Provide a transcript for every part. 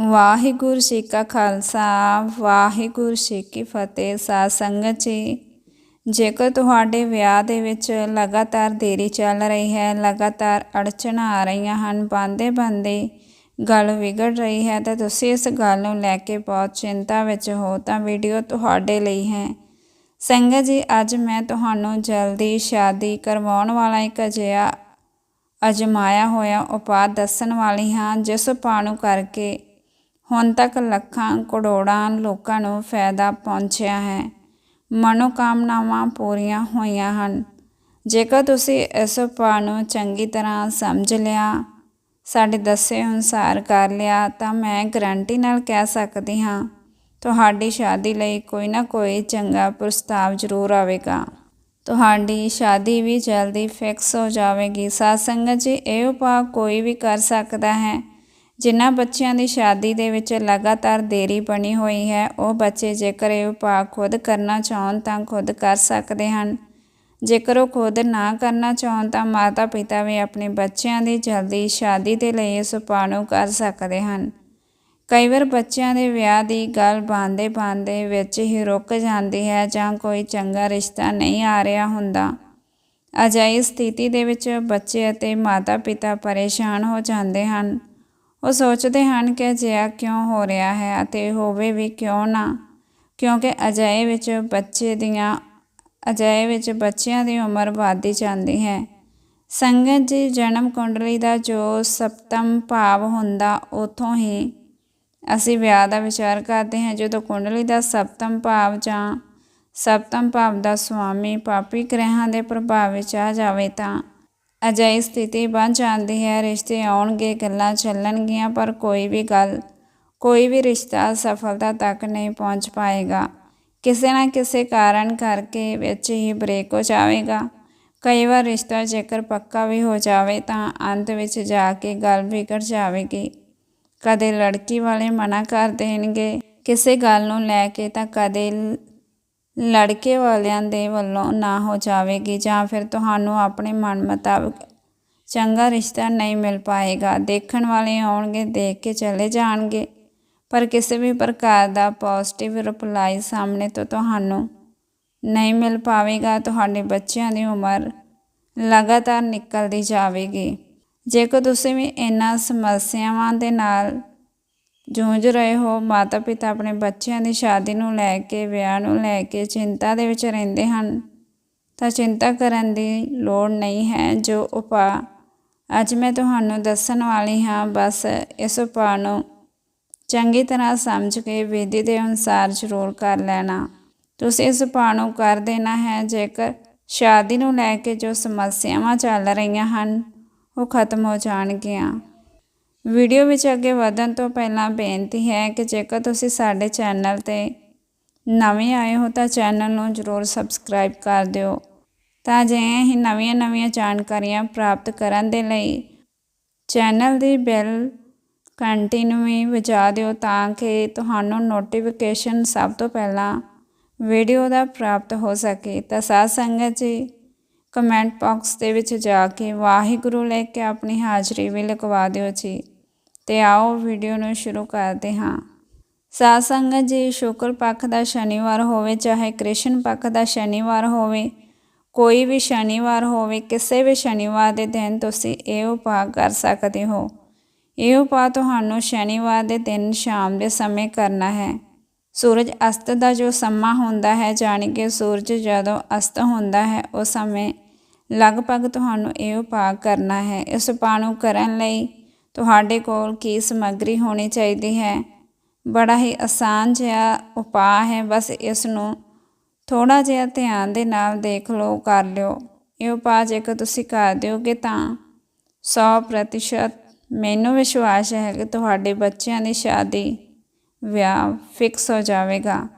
ਵਾਹਿਗੁਰੂ ਜੀ ਕਾ ਖਾਲਸਾ, ਵਾਹਿਗੁਰੂ ਜੀ ਕੀ ਫਤਿਹ। ਸਾਧ ਸੰਗਤ ਜੀ, ਜੇਕਰ ਤੁਹਾਡੇ ਵਿਆਹ ਦੇ ਵਿੱਚ ਲਗਾਤਾਰ ਦੇਰੀ ਚੱਲ ਰਹੀ ਹੈ, ਲਗਾਤਾਰ ਅੜਚਣਾਂ ਆ ਰਹੀਆਂ ਹਨ ਬੰਦੇ ਬੰਦੇ ਗੱਲ ਵਿਗੜ ਰਹੀ ਹੈ, ਤਾਂ ਤੁਸੀਂ ਇਸ ਗੱਲ ਨੂੰ ਲੈ ਕੇ ਬਹੁਤ ਚਿੰਤਾ ਵਿੱਚ ਹੋ, ਤਾਂ ਵੀਡੀਓ ਤੁਹਾਡੇ ਲਈ ਹੈ। ਸੰਗਤ ਜੀ, ਅੱਜ ਮੈਂ ਤੁਹਾਨੂੰ ਜਲਦੀ ਸ਼ਾਦੀ ਕਰਵਾਉਣ ਵਾਲਾ ਇੱਕ ਅਜਿਹਾ ਅਜਮਾਇਆ ਹੋਇਆ ਉਪਾਅ ਦੱਸਣ ਵਾਲੀ ਹਾਂ, ਜਿਸ ਉਪਾਅ ਨੂੰ ਕਰਕੇ ਹੁਣ ਤੱਕ ਲੱਖਾਂ, ਕਰੋੜਾਂ ਲੋਕਾਂ ਨੂੰ ਫਾਇਦਾ ਪਹੁੰਚਿਆ ਹੈ। ਮਨੋਕਾਮਨਾਵਾਂ ਪੂਰੀਆਂ ਹੋਈਆਂ ਹਨ। ਜੇਕਰ ਤੁਸੀਂ ਇਸ ਉਪਾਅ ਨੂੰ ਚੰਗੀ ਤਰ੍ਹਾਂ ਸਮਝ ਲਿਆ, ਸਾਡੇ ਦੱਸੇ ਅਨੁਸਾਰ ਕਰ ਲਿਆ, ਤਾਂ ਮੈਂ ਗਰੰਟੀ ਨਾਲ ਕਹਿ ਸਕਦੀ ਹਾਂ, ਤੁਹਾਡੀ ਸ਼ਾਦੀ ਲਈ ਕੋਈ ਨਾ ਕੋਈ ਚੰਗਾ ਪ੍ਰਸਤਾਵ ਜ਼ਰੂਰ ਆਵੇਗਾ। ਤੁਹਾਡੀ ਸ਼ਾਦੀ ਵੀ ਜਲਦੀ ਫਿਕਸ ਹੋ ਜਾਵੇਗੀ। ਸਾਧ ਸੰਗਤ ਜੀ, ਇਹ ਉਪਾਅ ਕੋਈ ਵੀ ਕਰ ਸਕਦਾ ਹੈ। ਜਿਨ੍ਹਾਂ ਬੱਚਿਆਂ ਦੀ ਸ਼ਾਦੀ ਦੇ ਵਿੱਚ ਲਗਾਤਾਰ ਦੇਰੀ ਬਣੀ ਹੋਈ ਹੈ, ਉਹ ਬੱਚੇ ਜੇਕਰ ਇਹ ਉਪਾਅ ਖੁਦ ਕਰਨਾ ਚਾਹਣ ਤਾਂ ਖੁਦ ਕਰ ਸਕਦੇ ਹਨ। ਜੇਕਰ ਉਹ ਖੁਦ ਨਾ ਕਰਨਾ ਚਾਹਣ ਤਾਂ ਮਾਤਾ ਪਿਤਾ ਵੀ ਆਪਣੇ ਬੱਚਿਆਂ ਦੀ ਜਲਦੀ ਸ਼ਾਦੀ ਦੇ ਲਈ ਇਸ ਉਪਾਅ ਨੂੰ ਕਰ ਸਕਦੇ ਹਨ। ਕਈ ਵਾਰ ਬੱਚਿਆਂ ਦੇ ਵਿਆਹ ਦੀ ਗੱਲ ਬਾਂਦੇ ਬਾਂਦੇ ਵਿੱਚ ਹੀ ਰੁਕ ਜਾਂਦੀ ਹੈ ਜਾਂ ਕੋਈ ਚੰਗਾ ਰਿਸ਼ਤਾ ਨਹੀਂ ਆ ਰਿਹਾ ਹੁੰਦਾ। ਅਜਿਹੀ ਸਥਿਤੀ ਦੇ ਵਿੱਚ ਬੱਚੇ ਅਤੇ ਮਾਤਾ ਪਿਤਾ ਪਰੇਸ਼ਾਨ ਹੋ ਜਾਂਦੇ ਹਨ। ਉਹ ਸੋਚਦੇ ਹਨ ਕਿ ਅਜਿਹਾ ਕਿਉਂ ਹੋ ਰਿਹਾ ਹੈ ਅਤੇ ਹੋਵੇ ਵੀ ਕਿਉਂ ਨਾ, ਕਿਉਂਕਿ ਅਜਿਹੇ ਵਿੱਚ ਬੱਚੇ ਦੀਆਂ, ਅਜਿਹੇ ਵਿੱਚ ਬੱਚਿਆਂ ਦੀ ਉਮਰ ਵਧਦੀ ਜਾਂਦੀ ਹੈ। ਸੰਗਤ ਜੀ ਜਨਮ ਕੁੰਡਲੀ ਦਾ ਜੋ ਸਪਤਮ ਭਾਵ ਹੁੰਦਾ, ਉਥੋਂ ਹੀ ਅਸੀਂ ਵਿਆਹ ਦਾ ਵਿਚਾਰ ਕਰਦੇ ਹਾਂ। ਜਦੋਂ ਕੁੰਡਲੀ ਦਾ ਸਪਤਮ ਭਾਵ ਜਾਂ ਸਪਤਮ ਭਾਵ ਦਾ ਸੁਆਮੀ ਪਾਪੀ ਗ੍ਰਹਿਾਂ ਦੇ ਪ੍ਰਭਾਵ ਵਿੱਚ ਆ ਜਾਵੇ ਤਾਂ ਅਜਿਹੀ ਸਥਿਤੀ ਬਣ ਜਾਂਦੀ ਹੈ, ਰਿਸ਼ਤੇ ਆਉਣਗੇ, ਗੱਲਾਂ ਚੱਲਣਗੀਆਂ, ਪਰ ਕੋਈ ਵੀ ਗੱਲ, ਕੋਈ ਵੀ ਰਿਸ਼ਤਾ ਸਫਲਤਾ ਤੱਕ ਨਹੀਂ ਪਹੁੰਚ ਪਾਏਗਾ। ਕਿਸੇ ਨਾ ਕਿਸੇ ਕਾਰਨ ਕਰਕੇ ਵਿੱਚ ਹੀ ਬ੍ਰੇਕ ਹੋ ਜਾਵੇਗਾ। ਕਈ ਵਾਰ ਰਿਸ਼ਤਾ ਜੇਕਰ ਪੱਕਾ ਵੀ ਹੋ ਜਾਵੇ ਤਾਂ ਅੰਤ ਵਿੱਚ ਜਾ ਕੇ ਗੱਲ ਵਿਗੜ ਜਾਵੇਗੀ। ਕਦੇ ਲੜਕੀ ਵਾਲੇ ਮਨਾ ਕਰ ਦੇਣਗੇ, ਕਿਸੇ ਗੱਲ ਨੂੰ ਲੈ ਕੇ ਤਾਂ ਕਦੇ ਲੜਕੇ ਵਾਲਿਆਂ ਦੇ ਵੱਲੋਂ ਨਾ ਹੋ ਜਾਵੇਗੀ ਜਾਂ ਫਿਰ ਤੁਹਾਨੂੰ ਆਪਣੇ ਮਨ ਮੁਤਾਬਕ ਚੰਗਾ ਰਿਸ਼ਤਾ ਨਹੀਂ ਮਿਲ ਪਾਏਗਾ। ਦੇਖਣ ਵਾਲੇ ਆਉਣਗੇ, ਦੇਖ ਕੇ ਚਲੇ ਜਾਣਗੇ। ਪਰ ਕਿਸੇ ਵੀ ਪ੍ਰਕਾਰ ਦਾ ਪੋਜ਼ਿਟਿਵ ਰਿਪਲਾਈ ਸਾਹਮਣੇ ਤੋਂ ਤੁਹਾਨੂੰ ਨਹੀਂ ਮਿਲ ਪਾਵੇਗਾ। ਤੁਹਾਡੇ ਬੱਚਿਆਂ ਦੀ ਉਮਰ ਲਗਾਤਾਰ ਨਿਕਲਦੀ ਜਾਵੇਗੀ। ਜੇਕਰ ਤੁਸੀਂ ਵੀ ਇਹਨਾਂ ਸਮੱਸਿਆਵਾਂ ਦੇ ਨਾਲ ਜੂਝ ਰਹੇ ਹੋ ਮਾਤਾ ਪਿਤਾ ਆਪਣੇ ਬੱਚਿਆਂ ਦੀ ਸ਼ਾਦੀ ਨੂੰ ਲੈ ਕੇ, ਵਿਆਹ ਨੂੰ ਲੈ ਕੇ ਚਿੰਤਾ ਦੇ ਵਿੱਚ ਰਹਿੰਦੇ ਹਨ। ਤਾਂ ਚਿੰਤਾ ਕਰਨ ਦੀ ਲੋੜ ਨਹੀਂ ਹੈ। ਜੋ ਉਪਾਅ ਅੱਜ ਮੈਂ ਤੁਹਾਨੂੰ ਦੱਸਣ ਵਾਲੀ ਹਾਂ, ਬਸ ਇਸ ਉਪਾਅ ਨੂੰ ਚੰਗੀ ਤਰ੍ਹਾਂ ਸਮਝ ਕੇ ਵਿਧੀ ਦੇ ਅਨੁਸਾਰ ਜ਼ਰੂਰ ਕਰ ਲੈਣਾ। ਤੁਸੀਂ ਇਸ ਉਪਾਅ ਨੂੰ ਕਰ ਦੇਣਾ ਹੈ, ਜੇਕਰ ਸ਼ਾਦੀ ਨੂੰ ਲੈ ਕੇ ਜੋ ਸਮੱਸਿਆਵਾਂ ਚੱਲ ਰਹੀਆਂ ਹਨ, ਉਹ ਖਤਮ ਹੋ ਜਾਣਗੀਆਂ। ਵੀਡੀਓ ਵਿੱਚ ਅੱਗੇ ਵਧਣ ਤੋਂ ਪਹਿਲਾਂ ਬੇਨਤੀ ਹੈ ਕਿ ਜੇਕਰ ਤੁਸੀਂ ਸਾਡੇ ਚੈਨਲ ਤੇ ਨਵੇਂ ਆਏ ਹੋ ਤਾਂ ਚੈਨਲ ਨੂੰ ਜ਼ਰੂਰ ਸਬਸਕ੍ਰਾਈਬ ਕਰ ਦਿਓ ਤਾਂ ਜੇ ਹੀ ਨਵੀਆਂ-ਨਵੀਆਂ ਜਾਣਕਾਰੀਆਂ ਪ੍ਰਾਪਤ ਕਰਨ ਦੇ ਲਈ ਚੈਨਲ ਦੀ ਬੈਲ ਕੰਟੀਨਿਊ ਵਜਾ ਦਿਓ ਤਾਂ ਕਿ ਤੁਹਾਨੂੰ ਨੋਟੀਫਿਕੇਸ਼ਨ ਸਭ ਤੋਂ ਪਹਿਲਾਂ ਵੀਡੀਓ ਦਾ ਪ੍ਰਾਪਤ ਹੋ ਸਕੇ। ਤਾਂ ਸਾਧ ਸੰਗਤ ਜੀ, ਕਮੈਂਟ ਬਾਕਸ ਦੇ ਵਿੱਚ ਜਾ ਕੇ ਵਾਹਿਗੁਰੂ ਲੈ ਕੇ ਆਪਣੀ ਹਾਜ਼ਰੀ ਵੀ ਲਗਵਾ ਦਿਓ ਜੀ। ਤੇ ਆਓ ਵੀਡੀਓ ਨੂੰ ਸ਼ੁਰੂ ਕਰਦੇ ਹਾਂ। ਸਾਧ ਸੰਗਤ ਜੀ ਸ਼ੁਕਰ ਪੱਖ ਦਾ ਸ਼ਨੀਵਾਰ ਹੋਵੇ, ਚਾਹੇ ਕ੍ਰਿਸ਼ਨ ਪੱਖ ਦਾ ਸ਼ਨੀਵਾਰ ਹੋਵੇ, ਕੋਈ ਵੀ ਸ਼ਨੀਵਾਰ ਹੋਵੇ, ਕਿਸੇ ਵੀ ਸ਼ਨੀਵਾਰ ਦੇ ਦਿਨ ਤੁਸੀਂ ਇਹ ਉਪਾਅ ਕਰ ਸਕਦੇ ਹੋ। ਇਹ ਉਪਾਅ ਤੁਹਾਨੂੰ ਸ਼ਨੀਵਾਰ ਦੇ ਦਿਨ ਸ਼ਾਮ ਦੇ ਸਮੇਂ ਕਰਨਾ ਹੈ। ਸੂਰਜ ਅਸਤ ਦਾ ਜੋ ਸਮਾਂ ਹੁੰਦਾ ਹੈ, ਜਾਣੀ ਕਿ ਸੂਰਜ ਜਦੋਂ ਅਸਤ ਹੁੰਦਾ ਹੈ, ਉਸ ਸਮੇਂ ਲਗਭਗ ਤੁਹਾਨੂੰ ਇਹ ਉਪਾਅ ਕਰਨਾ ਹੈ। ਇਸ ਉਪਾਅ ਨੂੰ ਕਰਨ ਲਈ ਤੁਹਾਡੇ ਕੋਲ ਕੀ ਸਮੱਗਰੀ ਹੋਣੀ ਚਾਹੀਦੀ ਹੈ? ਬੜਾ ਹੀ ਆਸਾਨ ਜਿਹਾ ਉਪਾਅ ਹੈ। ਬਸ ਇਸ ਨੂੰ ਥੋੜਾ ਜਿਹਾ ਧਿਆਨ ਦੇ ਨਾਲ ਦੇਖ ਲਓ, ਕਰ ਲਿਓ। ਇਹ ਉਪਾਅ ਜੇਕਰ ਤੁਸੀਂ ਕਰ ਦਿਓਗੇ ਤਾਂ 100% ਮੈਨੂੰ ਵਿਸ਼ਵਾਸ ਹੈ ਕਿ ਤੁਹਾਡੇ ਬੱਚਿਆਂ ਦੀ ਸ਼ਾਦੀ ਵਿਆਹ ਫਿਕਸ ਹੋ ਜਾਵੇਗਾ।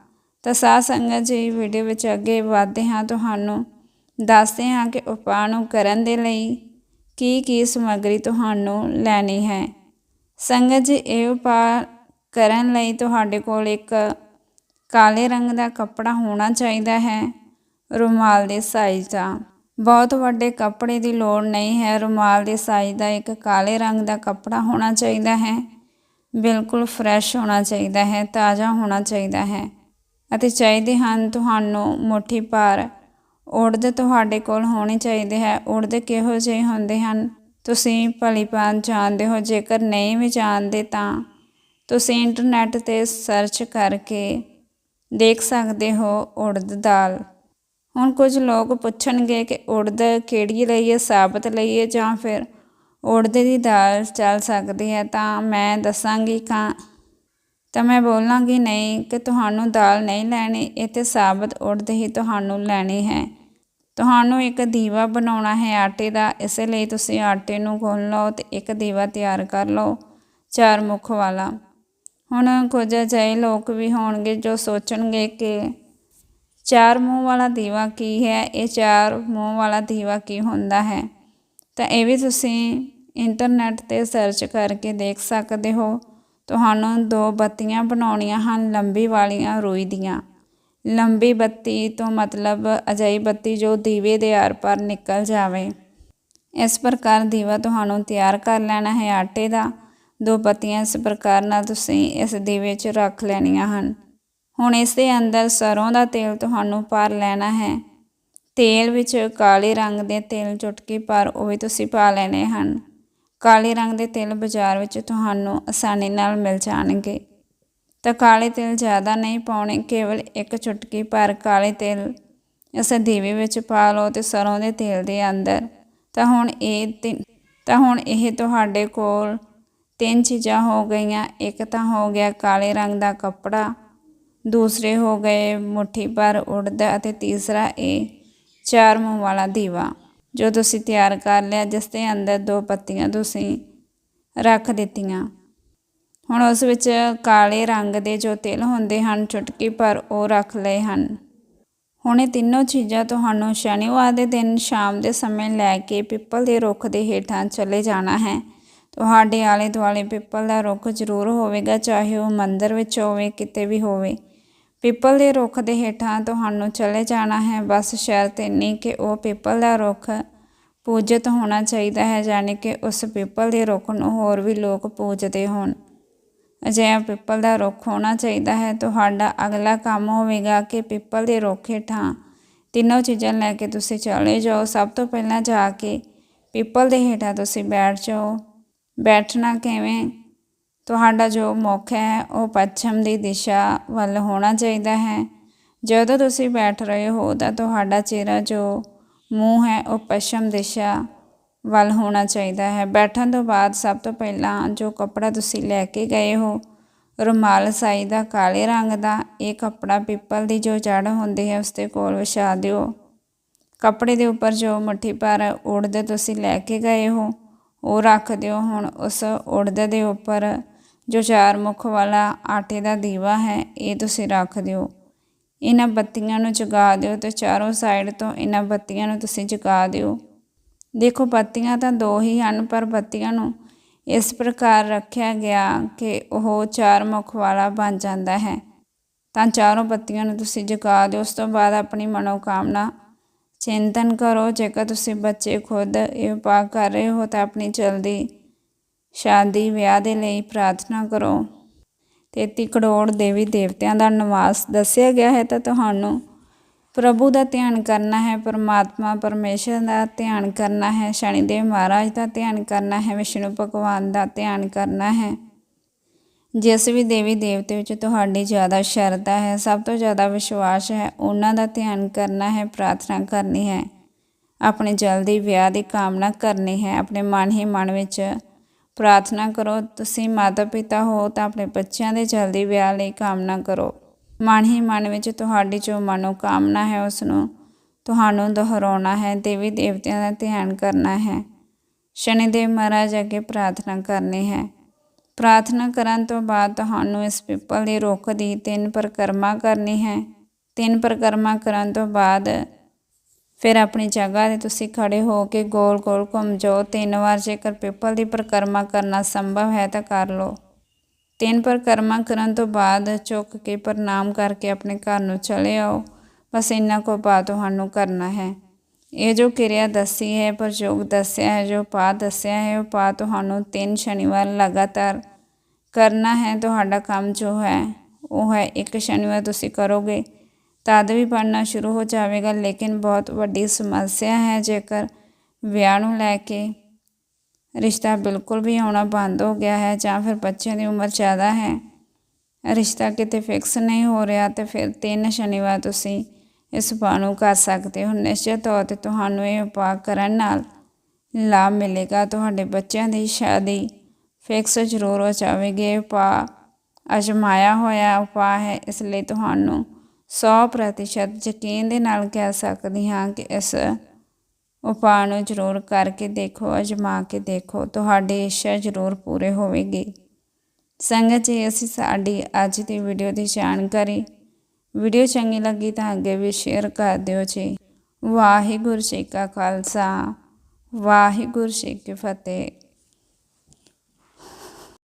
ਤਾਂ ਸਾਧ ਸੰਗਤ ਜੀ, ਵੀਡੀਓ ਵਿੱਚ ਅੱਗੇ ਵਧਦੇ ਹਾਂ। ਤੁਹਾਨੂੰ ਦੱਸਦੇ ਹਾਂ ਕਿ ਉਪਾਅ ਨੂੰ ਕਰਨ ਦੇ ਲਈ ਕੀ ਕੀ ਸਮੱਗਰੀ ਤੁਹਾਨੂੰ ਲੈਣੀ ਹੈ? ਸੰਗਤ ਜੀ, ਇਹ ਉਪਾਅ ਕਰਨ ਲਈ ਤੁਹਾਡੇ ਕੋਲ ਇੱਕ ਕਾਲੇ ਰੰਗ ਦਾ ਕੱਪੜਾ ਹੋਣਾ ਚਾਹੀਦਾ ਹੈ, ਰੁਮਾਲ ਦੇ ਸਾਈਜ਼ ਦਾ। ਬਹੁਤ ਵੱਡੇ ਕੱਪੜੇ ਦੀ ਲੋੜ ਨਹੀਂ ਹੈ, ਰੁਮਾਲ ਦੇ ਸਾਈਜ਼ ਦਾ ਇੱਕ ਕਾਲੇ ਰੰਗ ਦਾ ਕੱਪੜਾ ਹੋਣਾ ਚਾਹੀਦਾ ਹੈ। ਬਿਲਕੁਲ ਫਰੈਸ਼ ਹੋਣਾ ਚਾਹੀਦਾ ਹੈ, ਤਾਜ਼ਾ ਹੋਣਾ ਚਾਹੀਦਾ ਹੈ ਅਤੇ ਚਾਹੀਦੇ ਹਨ ਤੁਹਾਨੂੰ ਮੁੱਠੀ ਭਰ ਉੜਦ ਤੁਹਾਡੇ ਕੋਲ ਹੋਣੇ ਚਾਹੀਦੇ ਹੈ। ਉੜਦ ਕਿਹੋ ਜਿਹੇ ਹੁੰਦੇ ਹਨ? ਤੁਸੀਂ ਭਲੀ ਭਾਂਤ ਜਾਣਦੇ ਹੋ। ਜੇਕਰ ਨਹੀਂ ਵੀ ਜਾਣਦੇ ਤਾਂ ਤੁਸੀਂ ਇੰਟਰਨੈਟ 'ਤੇ ਸਰਚ ਕਰਕੇ ਦੇਖ ਸਕਦੇ ਹੋ ਉੜਦ ਦਾਲ। ਹੁਣ ਕੁਝ ਲੋਕ ਪੁੱਛਣਗੇ ਕਿ ਉੜਦ ਕਿਹੜੀ ਲਈਏ ਸਾਬਤ ਲਈਏ ਜਾਂ ਫਿਰ ਉੜਦ ਦੀ ਦਾਲ ਚੱਲ ਸਕਦੀ ਹੈ ਤਾਂ ਮੈਂ ਦੱਸਾਂਗੀ ਕਾਂ। ਤਾਂ ਮੈਂ ਬੋਲਾਂਗੀ, ਨਹੀਂ, ਕਿ ਤੁਹਾਨੂੰ ਦਾਲ ਨਹੀਂ ਲੈਣੀ, ਇਹ ਤੇ ਸਾਬਤ ਉੜਦ ਹੀ ਤੁਹਾਨੂੰ ਲੈਣੀ ਹੈ। ਤੁਹਾਨੂੰ ਇੱਕ ਦੀਵਾ ਬਣਾਉਣਾ ਹੈ ਆਟੇ ਦਾ, ਇਸ ਲਈ ਤੁਸੀਂ ਆਟੇ ਨੂੰ ਗੁੰਨ ਲਓ ਤੇ ਇੱਕ ਦੀਵਾ ਤਿਆਰ ਕਰ ਲਓ। ਚਾਰ ਮੁੱਖ ਵਾਲਾ। ਹੁਣ ਕੁਝ ਅਜਿਹੇ ਲੋਕ ਵੀ ਹੋਣਗੇ ਜੋ ਸੋਚਣਗੇ ਕਿ ਚਾਰ ਮੂੰਹ ਵਾਲਾ ਦੀਵਾ ਕੀ ਹੈ, ਇਹ ਚਾਰ ਮੂੰਹ ਵਾਲਾ ਦੀਵਾ ਕੀ ਹੁੰਦਾ ਹੈ? ਤਾਂ ਇਹ ਵੀ ਤੁਸੀਂ ਇੰਟਰਨੈਟ 'ਤੇ ਸਰਚ ਕਰਕੇ ਦੇਖ ਸਕਦੇ ਹੋ। ਤੁਹਾਨੂੰ ਦੋ ਬੱਤੀਆਂ ਬਣਾਉਣੀਆਂ ਹਨ, ਲੰਬੀ ਵਾਲੀਆਂ, ਰੂਈ ਦੀਆਂ। ਲੰਬੀ ਬੱਤੀ ਤੋਂ ਮਤਲਬ ਅਜਿਹੀ ਬੱਤੀ ਜੋ ਦੀਵੇ ਦੇ ਆਰ ਪਾਰ ਨਿਕਲ ਜਾਵੇ। ਇਸ ਪ੍ਰਕਾਰ ਦੀਵਾ ਤੁਹਾਨੂੰ ਤਿਆਰ ਕਰ ਲੈਣਾ ਹੈ ਆਟੇ ਦਾ। ਦੋ ਬੱਤੀਆਂ ਇਸ ਪ੍ਰਕਾਰ ਨਾਲ ਤੁਸੀਂ ਇਸ ਦੀਵੇ 'ਚ ਰੱਖ ਲੈਣੀਆਂ ਹਨ। ਹੁਣ ਇਸ ਦੇ ਅੰਦਰ ਸਰੋਂ ਦਾ ਤੇਲ ਤੁਹਾਨੂੰ ਭਰ ਲੈਣਾ ਹੈ। ਤੇਲ ਵਿੱਚ ਕਾਲੇ ਰੰਗ ਦੇ ਤੇਲ ਚੁਟਕੀ ਭਰ ਉਹ ਵੀ ਤੁਸੀਂ ਪਾ ਲੈਣੇ ਹਨ। ਕਾਲੇ ਰੰਗ ਦੇ ਤੇਲ ਬਾਜ਼ਾਰ ਵਿੱਚ ਤੁਹਾਨੂੰ ਆਸਾਨੀ ਨਾਲ ਮਿਲ ਜਾਣਗੇ। ਤਾਂ ਕਾਲੇ ਤੇਲ ਜ਼ਿਆਦਾ ਨਹੀਂ ਪਾਉਣੇ, ਕੇਵਲ ਇੱਕ ਚੁਟਕੀ ਭਰ ਕਾਲੇ ਤਿਲ ਇਸ ਦੀਵੇ ਵਿੱਚ ਪਾ ਲਓ ਤੇ ਸਰੋਂ ਦੇ ਤੇਲ ਦੇ ਅੰਦਰ। ਤਾਂ ਹੁਣ ਇਹ ਤਿੰਨ ਤਾਂ ਹੁਣ ਇਹ ਤੁਹਾਡੇ ਕੋਲ ਤਿੰਨ ਚੀਜ਼ਾਂ ਹੋ ਗਈਆਂ। ਇੱਕ ਤਾਂ ਹੋ ਗਿਆ ਕਾਲੇ ਰੰਗ ਦਾ ਕੱਪੜਾ, ਦੂਸਰੇ ਹੋ ਗਏ ਮੁੱਠੀ ਭਰ ਉੜਦ ਅਤੇ ਤੀਸਰਾ ਇਹ ਚਾਰ ਮੂੰਹ ਵਾਲਾ ਦੀਵਾ। ਜੋ ਤੁਸੀਂ ਤਿਆਰ ਕਰ ਲਿਆ, ਜਿਸ ਦੇ ਅੰਦਰ ਦੋ ਪੱਤੀਆਂ ਤੁਸੀਂ ਰੱਖ ਦਿੱਤੀਆਂ। ਹੁਣ ਉਸ ਵਿੱਚ ਕਾਲੇ ਰੰਗ ਦੇ ਜੋ ਤਿਲ ਹੁੰਦੇ ਹਨ ਚੁਟਕੀ ਪਰ ਉਹ ਰੱਖ ਲਏ ਹਨ। ਹੁਣ ਇਹ ਤਿੰਨੋਂ ਚੀਜ਼ਾਂ ਤੁਹਾਨੂੰ ਸ਼ਨੀਵਾਰ ਦੇ ਦਿਨ ਸ਼ਾਮ ਦੇ ਸਮੇਂ ਲੈ ਕੇ ਪਿੱਪਲ ਦੇ ਰੁੱਖ ਦੇ ਹੇਠਾਂ ਚਲੇ ਜਾਣਾ ਹੈ। ਤੁਹਾਡੇ ਆਲੇ ਦੁਆਲੇ ਪਿੱਪਲ ਦਾ ਰੁੱਖ ਜ਼ਰੂਰ ਹੋਵੇਗਾ, ਚਾਹੇ ਉਹ ਮੰਦਰ ਵਿੱਚ ਹੋਵੇ, ਕਿਤੇ ਵੀ ਹੋਵੇ। ਪਿੱਪਲ ਦੇ ਰੁੱਖ ਦੇ ਹੇਠਾਂ ਤੁਹਾਨੂੰ ਚਲੇ ਜਾਣਾ ਹੈ। ਬਸ ਸ਼ਰਤ ਇੰਨੀ ਕਿ ਉਹ ਪਿੱਪਲ ਦਾ ਰੁੱਖ ਪੂਜਿਤ ਹੋਣਾ ਚਾਹੀਦਾ ਹੈ, ਯਾਨੀ ਕਿ ਉਸ ਪਿੱਪਲ ਦੇ ਰੁੱਖ ਨੂੰ ਹੋਰ ਵੀ ਲੋਕ ਪੂਜਦੇ ਹੋਣ। ਅਜਿਹਾ ਪਿੱਪਲ ਦਾ ਰੁੱਖ ਹੋਣਾ ਚਾਹੀਦਾ ਹੈ। ਤੁਹਾਡਾ ਅਗਲਾ ਕੰਮ ਹੋਵੇਗਾ ਕਿ ਪਿੱਪਲ ਦੇ ਰੁੱਖ ਹੇਠਾਂ ਤਿੰਨੋਂ ਚੀਜ਼ਾਂ ਲੈ ਕੇ ਤੁਸੀਂ ਚਲੇ ਜਾਓ। ਸਭ ਤੋਂ ਪਹਿਲਾਂ ਜਾ ਕੇ ਪਿੱਪਲ ਦੇ ਹੇਠਾਂ ਤੁਸੀਂ ਬੈਠ ਜਾਓ। ਬੈਠਣਾ ਕਿਵੇਂ? ਤੁਹਾਡਾ ਜੋ ਮੁੱਖ ਹੈ, ਉਹ ਪੱਛਮ ਦੀ ਦਿਸ਼ਾ ਵੱਲ ਹੋਣਾ ਚਾਹੀਦਾ ਹੈ। ਜਦੋਂ ਤੁਸੀਂ ਬੈਠ ਰਹੇ ਹੋ, ਤਾਂ ਤੁਹਾਡਾ ਚਿਹਰਾ ਜੋ ਮੂੰਹ ਹੈ, ਉਹ ਪੱਛਮ ਦਿਸ਼ਾ ਵੱਲ ਹੋਣਾ ਚਾਹੀਦਾ ਹੈ। ਬੈਠਣ ਤੋਂ ਬਾਅਦ ਸਭ ਤੋਂ ਪਹਿਲਾਂ ਜੋ ਕੱਪੜਾ ਤੁਸੀਂ ਲੈ ਕੇ ਗਏ ਹੋ, ਰੁਮਾਲ ਸਾਈ ਦਾ, ਕਾਲੇ ਰੰਗ ਦਾ, ਇਹ ਕੱਪੜਾ ਪਿੱਪਲ ਦੀ ਜੋ ਜੜ ਹੁੰਦੀ ਹੈ ਉਸ ਦੇ ਕੋਲ ਵਿਛਾ ਦਿਓ। ਕੱਪੜੇ ਦੇ ਉੱਪਰ ਜੋ ਮੁੱਠੀ ਭਰ ਉੜਦ ਤੁਸੀਂ ਲੈ ਕੇ ਗਏ ਹੋ, ਉਹ ਰੱਖ ਦਿਓ। ਹੁਣ ਉਸ ਉੜਦ ਦੇ ਉੱਪਰ ਜੋ ਚਾਰ ਮੁੱਖ ਵਾਲਾ ਆਟੇ ਦਾ ਦੀਵਾ ਹੈ, ਇਹ ਤੁਸੀਂ ਰੱਖ ਦਿਓ। ਇਹਨਾਂ ਬੱਤੀਆਂ ਨੂੰ ਜਗਾ ਦਿਓ ਤੇ ਚਾਰੋਂ ਸਾਈਡ ਤੋਂ ਇਹਨਾਂ ਬੱਤੀਆਂ ਨੂੰ ਤੁਸੀਂ ਜਗਾ ਦਿਓ। ਦੇਖੋ, ਬੱਤੀਆਂ ਤਾਂ ਦੋ ਹੀ ਹਨ, ਪਰ ਬੱਤੀਆਂ ਨੂੰ ਇਸ ਪ੍ਰਕਾਰ ਰੱਖਿਆ ਗਿਆ ਕਿ ਉਹ ਚਾਰ ਮੁੱਖ ਵਾਲਾ ਬਣ ਜਾਂਦਾ ਹੈ। ਤਾਂ ਚਾਰੋਂ ਬੱਤੀਆਂ ਨੂੰ ਤੁਸੀਂ ਜਗਾ ਦਿਓ। ਉਸ ਤੋਂ ਬਾਅਦ ਆਪਣੀ ਮਨੋਕਾਮਨਾ, ਚਿੰਤਨ ਕਰੋ। ਜੇਕਰ ਤੁਸੀਂ ਬੱਚੇ ਖੁਦ ਇਹ ਉਪਾਅ ਕਰ ਰਹੇ ਹੋ ਤਾਂ ਆਪਣੀ ਜਲਦੀ ਸ਼ਾਦੀ ਵਿਆਹ ਦੇ ਲਈ ਪ੍ਰਾਰਥਨਾ ਕਰੋ। 33 ਕਰੋੜ ਦੇਵੀ ਦੇਵਤਿਆਂ ਦਾ ਨਿਵਾਸ ਦੱਸਿਆ ਗਿਆ ਹੈ ਤਾਂ ਤੁਹਾਨੂੰ ਪ੍ਰਭੂ ਦਾ ਧਿਆਨ ਕਰਨਾ ਹੈ, ਪਰਮਾਤਮਾ ਪਰਮੇਸ਼ਰ ਦਾ ਧਿਆਨ ਕਰਨਾ ਹੈ, ਸ਼ਨੀਦੇਵ ਮਹਾਰਾਜ ਦਾ ਧਿਆਨ ਕਰਨਾ ਹੈ, ਵਿਸ਼ਨੂੰ ਭਗਵਾਨ ਦਾ ਧਿਆਨ ਕਰਨਾ ਹੈ। ਜਿਸ ਵੀ ਦੇਵੀ ਦੇਵਤੇ ਵਿੱਚ ਤੁਹਾਡੀ ਜ਼ਿਆਦਾ ਸ਼ਰਧਾ ਹੈ, ਸਭ ਤੋਂ ਜ਼ਿਆਦਾ ਵਿਸ਼ਵਾਸ ਹੈ, ਉਹਨਾਂ ਦਾ ਧਿਆਨ ਕਰਨਾ ਹੈ, ਪ੍ਰਾਰਥਨਾ ਕਰਨੀ ਹੈ। ਆਪਣੇ ਜਲਦੀ ਵਿਆਹ ਦੀ ਕਾਮਨਾ ਕਰਨੀ ਹੈ, ਆਪਣੇ ਮਨ ਹੀ ਮਨ ਵਿੱਚ ਪ੍ਰਾਰਥਨਾ ਕਰੋ, ਤੁਸੀਂ ਮਾਤਾ ਪਿਤਾ ਹੋ ਤਾਂ ਆਪਣੇ ਬੱਚਿਆਂ ਦੇ ਜਲਦੀ ਵਿਆਹ ਲਈ ਕਾਮਨਾ ਕਰੋ। ਮਨ ਹੀ ਮਨ ਵਿੱਚ ਤੁਹਾਡੀ ਜੋ ਮਨੋ ਕਾਮਨਾ ਹੈ ਉਸ ਨੂੰ ਤੁਹਾਨੂੰ ਦੁਹਰਾਉਣਾ ਹੈ, ਦੇਵੀ ਦੇਵਤਿਆਂ ਦਾ ਧਿਆਨ ਕਰਨਾ ਹੈ। ਸ਼ਨੀਦੇਵ ਮਹਾਰਾਜ ਅੱਗੇ ਪ੍ਰਾਰਥਨਾ ਕਰਨੀ ਹੈ। ਪ੍ਰਾਰਥਨਾ ਕਰਨ ਤੋਂ ਬਾਅਦ ਤੁਹਾਨੂੰ ਇਸ ਪਿੱਪਲ ਦੇ ਰੁੱਖ ਦੀ ਤਿੰਨ ਪਰਿਕਰਮਾ ਕਰਨੀ ਹੈ। ਤਿੰਨ ਪਰਿਕਰਮਾ ਕਰਨ ਤੋਂ ਬਾਅਦ ਫਿਰ ਆਪਣੀ ਜਗ੍ਹਾ 'ਤੇ ਤੁਸੀਂ ਖੜੇ ਹੋ ਕੇ ਗੋਲ ਗੋਲ ਘੁੰਮ ਜਾਓ। ਤਿੰਨ ਵਾਰ ਜੇਕਰ ਪਿੱਪਲ ਦੀ ਪਰਿਕਰਮਾ ਕਰਨਾ ਸੰਭਵ ਹੈ ਤਾਂ ਕਰ ਲਓ। ਤਿੰਨ ਪਰਿਕਰਮਾ ਕਰਨ ਤੋਂ ਬਾਅਦ ਝੁੱਕ ਕੇ ਪ੍ਰਣਾਮ ਕਰਕੇ ਆਪਣੇ ਘਰ ਨੂੰ ਚਲੇ ਆਓ। ਬਸ ਇੰਨਾ ਕੋ ਪਾ ਤੁਹਾਨੂੰ ਕਰਨਾ ਹੈ। ਇਹ ਜੋ ਕਿਰਿਆ ਦੱਸੀ ਹੈ, ਪ੍ਰਯੋਗ ਦੱਸਿਆ ਹੈ, ਜੋ ਪਾ ਦੱਸਿਆ ਹੈ, ਉਹ ਪਾ ਤੁਹਾਨੂੰ ਤਿੰਨ ਸ਼ਨੀਵਾਰ ਲਗਾਤਾਰ ਕਰਨਾ ਹੈ। ਤੁਹਾਡਾ ਕੰਮ ਜੋ ਹੈ, ਉਹ ਹੈ ਇੱਕ ਸ਼ਨੀਵਾਰ ਤੁਸੀਂ ਕਰੋਗੇ। ਤਦ ਵੀ ਬਣਨਾ ਸ਼ੁਰੂ ਹੋ ਜਾਵੇਗਾ, ਲੇਕਿਨ ਬਹੁਤ ਵੱਡੀ ਸਮੱਸਿਆ ਹੈ ਜੇਕਰ ਵਿਆਹ ਨੂੰ ਲੈ ਕੇ ਰਿਸ਼ਤਾ ਬਿਲਕੁਲ ਵੀ ਆਉਣਾ ਬੰਦ ਹੋ ਗਿਆ ਹੈ ਜਾਂ ਫਿਰ ਬੱਚਿਆਂ ਦੀ ਉਮਰ ਜ਼ਿਆਦਾ ਹੈ, ਰਿਸ਼ਤਾ ਕਿਤੇ ਫਿਕਸ ਨਹੀਂ ਹੋ ਰਿਹਾ, ਤੇ ਫਿਰ ਤਿੰਨ ਸ਼ਨੀਵਾਰ ਤੁਸੀਂ ਇਸ ਉਪਾਅ ਨੂੰ ਕਰ ਸਕਦੇ ਹੋ। ਨਿਸ਼ਚਿਤ ਤੌਰ ਤੇ ਤੁਹਾਨੂੰ ਇਹ ਉਪਾਅ ਕਰਨ ਨਾਲ ਲਾਭ ਮਿਲੇਗਾ। ਤੁਹਾਡੇ ਬੱਚਿਆਂ ਦੀ ਸ਼ਾਦੀ ਫਿਕਸ ਜ਼ਰੂਰ ਹੋ ਜਾਵੇਗੀ। ਇਹ ਉਪਾਅ ਅਜਮਾਇਆ ਹੋਇਆ ਉਪਾਅ ਹੈ, ਇਸ ਲਈ ਤੁਹਾਨੂੰ 100% ਯਕੀਨ ਦੇ ਨਾਲ ਕਹਿ ਸਕਦੀ ਹਾਂ ਕਿ ਇਸ ਉਪਾਅ ਨੂੰ ਜ਼ਰੂਰ ਕਰਕੇ ਦੇਖੋ, ਅਜਮਾ ਕੇ ਦੇਖੋ। ਤੁਹਾਡੀ ਇੱਛਾ ਜ਼ਰੂਰ ਪੂਰੇ ਹੋਵੇਗੀ। ਸੰਗਤ ਜੀ, ਅਸੀਂ ਸਾਡੀ ਅੱਜ ਦੀ ਵੀਡੀਓ ਦੀ ਜਾਣਕਾਰੀ। ਵੀਡੀਓ ਚੰਗੀ ਲੱਗੀ ਤਾਂ ਅੱਗੇ ਵੀ ਸ਼ੇਅਰ ਕਰ ਦਿਓ ਜੀ। ਵਾਹਿਗੁਰੂ ਜੀ ਕਾ ਖਾਲਸਾ, ਵਾਹਿਗੁਰੂ ਜੀ ਕੀ ਫਤਿਹ।